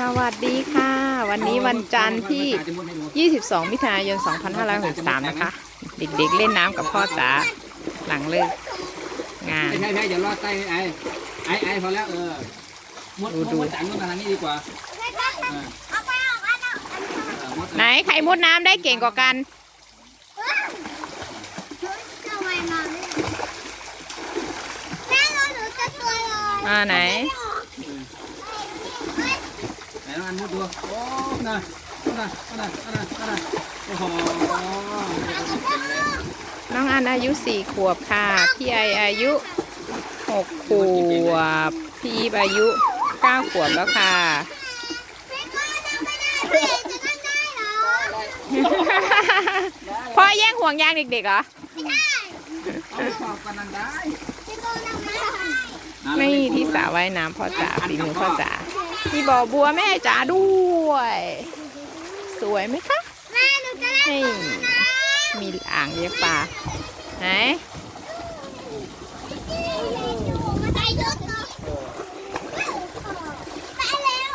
สวัสดีค่ะ วันนี้วันจันทร์ที่ 22 มิถุนายน 2563 นะคะ เด็กๆเล่นน้ำกับพ่อจ๋าหลังเลิกงาน ใช่ใช่ใช่อย่ารอดใต้ไอ้ไอ้ไอ้พอแล้วเออมดดูมดูดจังมดมาทางนี้ดีกว่าเออเอาไปออกอันเอาอันเออมดไหนใครมุดน้ำได้เก่งกว่ากันทำไมมาแม่เราหนูจะตัวลอยอ่าไหนไห นน้องอันมดดูโอ้น่ะน่ะน่ะน่ะน่ะโอ้โหน้องอันอายุ4ขวบค่ะ พี่ไออายุ6ขวบ พี่อีฟอายุ9ขวบแล้วค่ะไม่ก็ทำไม่ได้ไม่เห็นจะนั่งได้เหรอพ่อแย่งห่วงยางเด็กๆเหรอไม่ได้เอาไปสอบกันนั่นได้ไม่ก็นั่งไม่ได้นี่ที่สระว่ายน้ำพ่อจ๋าฝีมือพ่อจ๋า มีบ่อบัวแม่จ๋าด้วย สวยไหมคะแม่หนูจะเล่นนี่มีอ่างเลี้ยงปลาไหนใจยุดเนาะไปแล้ว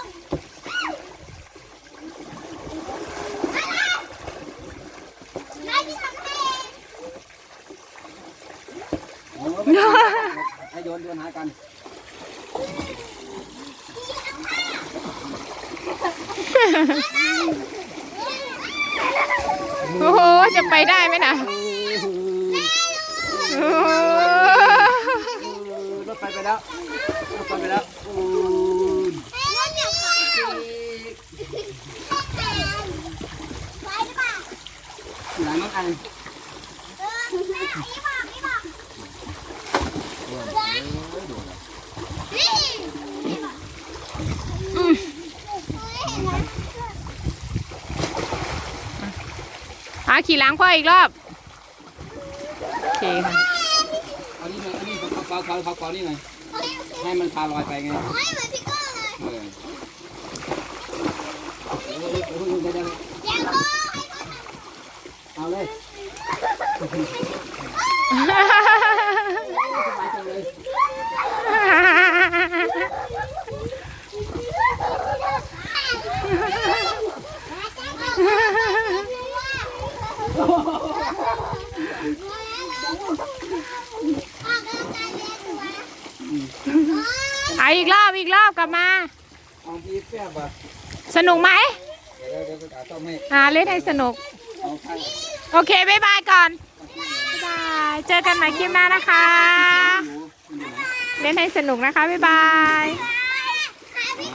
แม่ที่ทำให้โอ้ให้โยนโยนหากัน โอ้โห จะไปได้ไหมนะโอ้โหรถไปไปแล้วรถไปไปแล้วโอ้ยรถเนี่ยค่ะไปหรือเปล่าหลังน้องอัน เออแม่นี่บอกนี่บอกนี่นี่บอกเฮ้ยเห็นไหม อะขี่หล้างพ่ออีกรอบ โอเคค่ะเอานี่หน่อยเอานี่เขาเขาเขาเขาเขานี่หน่อยเฮ้ยให้มันพาลอยไปไงเฮ้ยเหมือนพี่โก้เลยเออเดี๋ยวเดี๋ยวเดี๋ยวเดี๋ยวเดี๋ยว แย่งโก้ เอาเลยสบายจังเลย เอาอีกรอบอีกรอบกลับมา เอาพี่แป๊บอะสนุกไหมเดี๋ยวเดี๋ยวเดี๋ยวต้องให้อ่าเล่นให้สนุก เอาข้างโอเคบ๊ายบายก่อนบ๊ายบายเจอกันใหม่คลิปหน้านะคะอยู่อยู่ไหนเล่นให้สนุกนะคะบ๊ายบาย Happy